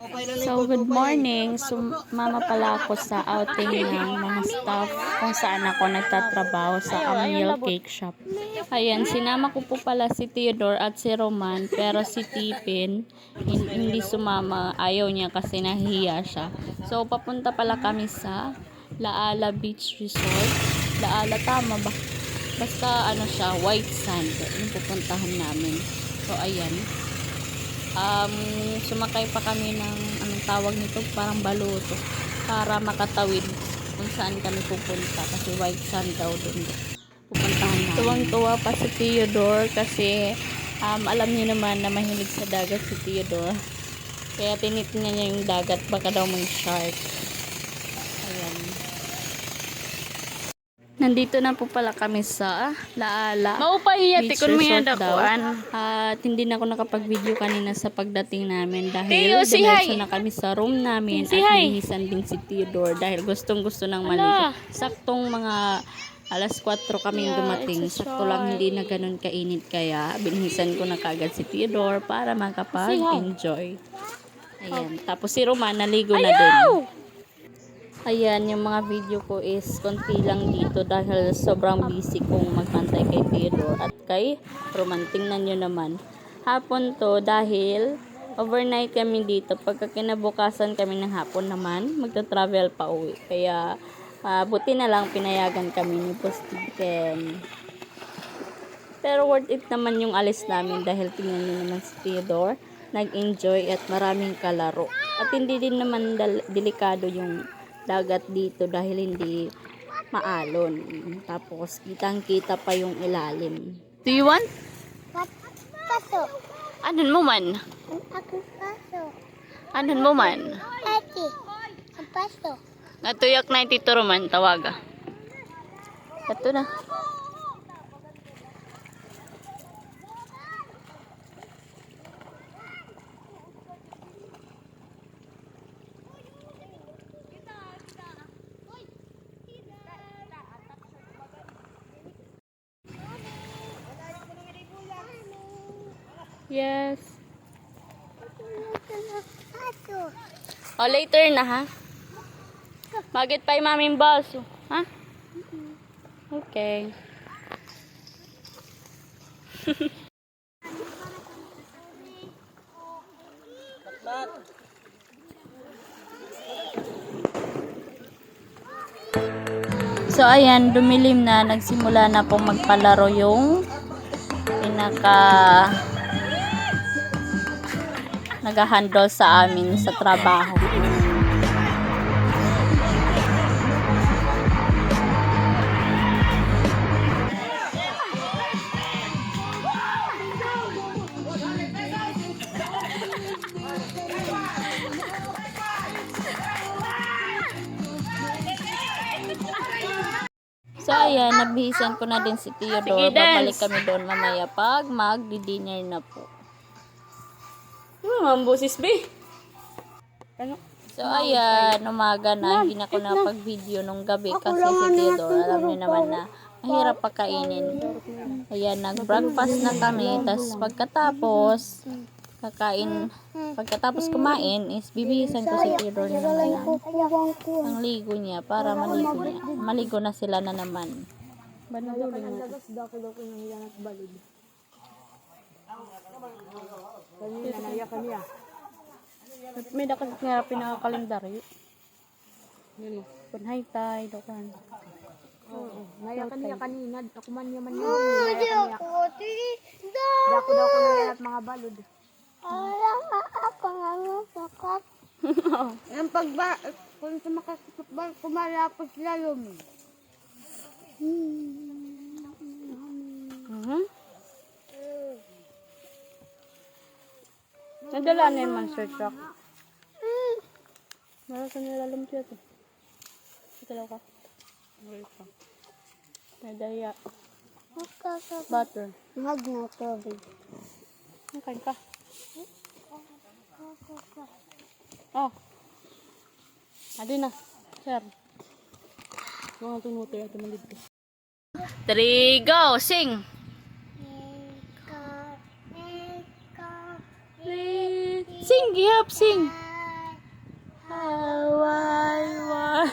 So, good morning. Sumama pala ako sa outing ng mga staff kung saan ako nagtatrabaho sa Amiel Cake Shop. Ayan, sinama ko po pala si Theodore at si Roman, pero si Tipin hin- hindi sumama. Ayaw niya kasi nahiya siya. So, papunta pala kami sa Laala Beach Resort. Laala, tama ba? Basta ano siya, white sand. Yung pupuntahan namin. So, ayan um, sumakay pa kami ng anong tawag nito? Parang baluto. Para makatawid kung saan kami pupunta. Kasi white sand daw dun. Pupuntahan namin. Tuwang-tuwa pa si Theodore kasi um, alam niyo naman na mahilig sa dagat si Theodore. Kaya tinitingnan niya yung dagat. Baka daw may shark ayan Nandito na po pala kami sa Laala. Maupahiya, Beach tikon mo yan Resort daw. dakuan. At hindi na ako nakapag-video kanina sa pagdating namin dahil Teo, say dumiretso hi. na kami sa room namin Say at hi. binihisan din si Theodore dahil gustong gusto ng maligo. Saktong mga alas 4 kami Yeah, dumating. Sakto lang hindi na ganun kainit kaya binihisan ko na kagad si Theodore para makapag-enjoy. Ayan. Tapos si Roman naligo na din. Ayan, yung mga video ko is konti lang dito dahil sobrang busy kong magpantay kay Theodore at kay Roman. Tingnan nyo naman. Hapon to dahil overnight kami dito. Pagka kinabukasan kami ng hapon naman, magta-travel pa uwi. Kaya ah, buti na lang pinayagan kami ni Postiken. Pero worth it naman yung alis namin dahil tingnan nyo naman si Theodore. Nag-enjoy at maraming kalaro. At hindi din naman delikado yung dagat dito dahil hindi maalon. Tapos kitang kita pa yung ilalim. Do you want? Paso. Anon mo man? Paso. Anon mo man? Ang paso. Natuyak na itituro man, tawaga. Ito na. Yes. Paso. O, later na ha. Bagit pa yung maming baso. Ha? Okay. So ayan, dumilim na, nagsimula na pong magpalaro yung pinaka nag-handle sa amin sa trabaho. So ayan, nabihisan ko na din si Theodore. Babalik kami doon mamaya pag mag-dinner na po. Ano man, busis, be? So ayan, umaga na, hindi na ako napag-video nung gabi kasi si Theodore, alam niyo naman na mahirap pakainin. Ayan, nag-breakfast na kami, tapos pagkatapos, kakain, pagkatapos kumain is bibihisan ko si Theodore na naman ko. ang ligo niya para maligo niya. Maligo na sila na naman. May dakas nga pinaka-kalendaryo. Yun o. Kunhay tayo, dokan. Naya kaniya kanina, ako man yaman yun. Hindi ako. Tito. Dako daw ko na at mga balod. Alam nga ako nga nga sakat. Ang pagba, kung sumakasipag, kumalapos lalo mo. Mhm. Nadala na yung monster truck. Mara sa nilalam siya to. Ito lang ka. Wait pa. Nadaya. Butter. Mahag na tubig. Makain ka. Oh. Adi na. Sir. Mga tumuti at tumalid ko. Three, go, sing! sing gihap sing. How I want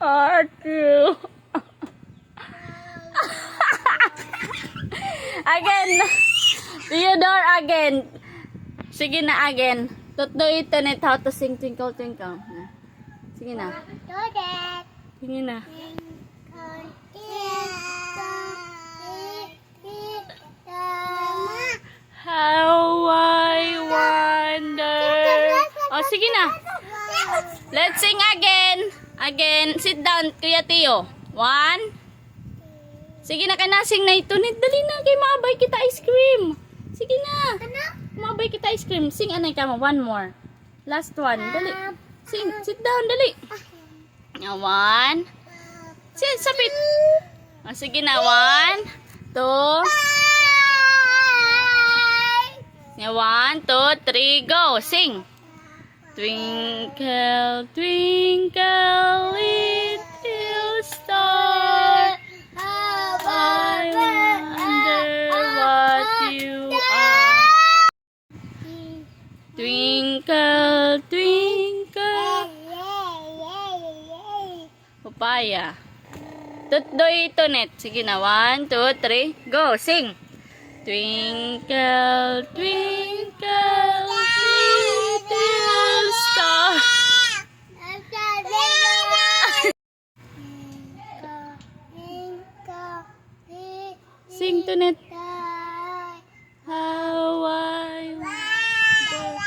are again. Theodore again. Sige na again. Tutdo ito net how to sing twinkle twinkle. Sige na. Sige na. Twinkle twinkle. Sige na. Let's sing again. Again. Sit down, Kuya Tio. One. Sige na ka na, sing na ito. Dali na. Kay maabay kita ice cream. Sige na. Maabay kita ice cream. Sing anay ka mo. One more. Last one. Dali. Sing. Sit down. Dali. One. Sit, sapit. Oh, sige na. One. Two. One, two, three, go. Sing. Twinkle, twinkle, little star. I wonder what you are. Twinkle, twinkle. Papaya. Tutdoy ito net. Sige na. One, two, three. Go. Sing. Twinkle, twinkle, Sing to net. How I what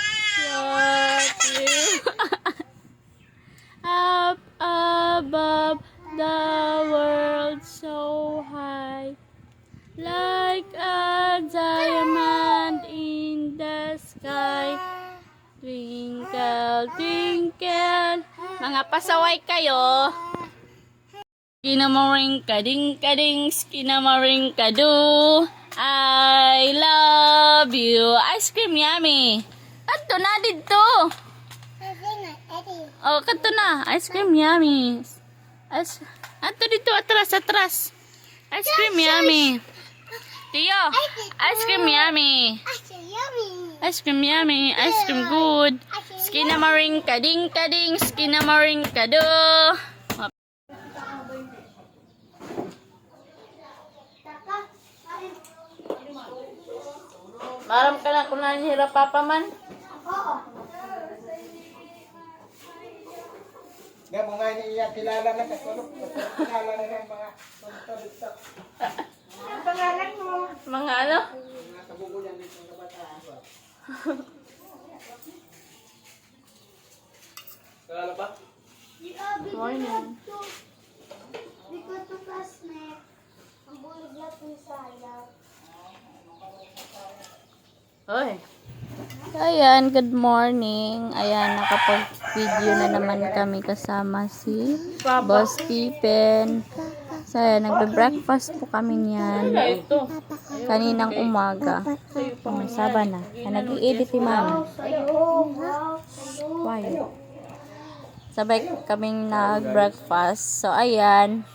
you up above the world so high. Like a diamond in the sky. Twinkle, twinkle. Mga pasaway kayo. Kinamaring kading kading kinamaring kadu. I love you. Ice cream yummy. Kadto na dito. Oh, kadto na. Ice cream yummy. Ice, ato dito atras atras. Ice cream yummy. Tiyo, ice cream yummy. Ice cream yummy. Ice cream good. Skinamaring kading kading. Skinamaring kado. Maram ka na kung nanihirap papa man. Nga mga niya kilala na kasulok. Kilala na ng mga Mga ano? Kilala ba? Morning. Ko to classmate. Ang bulig na po sayang. Hoy. Ayan, good morning. Ayan, nakapag-video na naman kami kasama si Boss Pippen. So, ayan, nagbe-breakfast po kami niyan. Kaninang umaga. Oh, saba na. Nag-i-edit si Mami. Quiet. Sabay kaming nag-breakfast. So, ayan.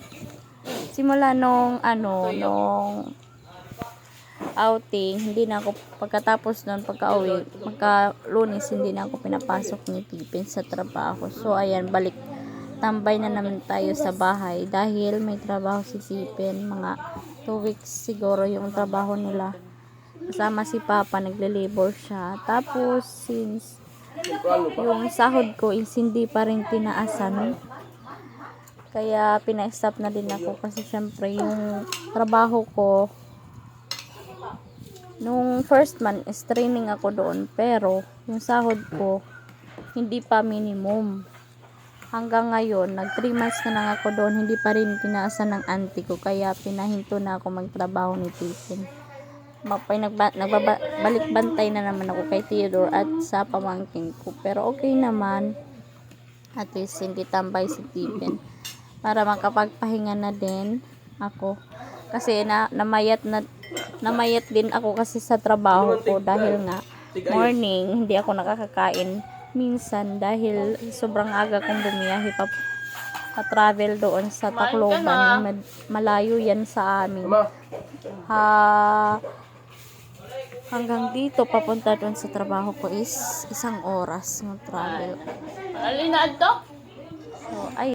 Simula nung, ano, nung outing, hindi na ako, pagkatapos nun, pagka-uwi, magka-lunes, hindi na ako pinapasok ni Pipin sa trabaho. So, ayan, balik, tambay na naman tayo sa bahay dahil may trabaho si Pipin, mga 2 weeks siguro yung trabaho nila. Kasama si Papa, nagle-labor siya. Tapos, since yung sahod ko is hindi pa rin tinaasan, kaya pina-stop na din ako kasi syempre yung trabaho ko Nung first month, is training ako doon. Pero, yung sahod ko, hindi pa minimum. Hanggang ngayon, nag 3 months na lang ako doon, hindi pa rin tinaasan ng auntie ko. Kaya, pinahinto na ako magtrabaho ni Titin. Mapay, nagba, nagbaba, balik bantay na naman ako kay Theodore at sa pamangking ko. Pero okay naman. At least, hindi tambay si Titin. Para makapagpahinga na din ako. Kasi na, namayat na namayat din ako kasi sa trabaho ko dahil nga morning hindi ako nakakakain minsan dahil sobrang aga kong bumiyahe pa pa-travel doon sa Tacloban. malayo yan sa amin. Ha hanggang dito papunta doon sa trabaho ko is isang oras ng travel. Alin na ito? So, ayun.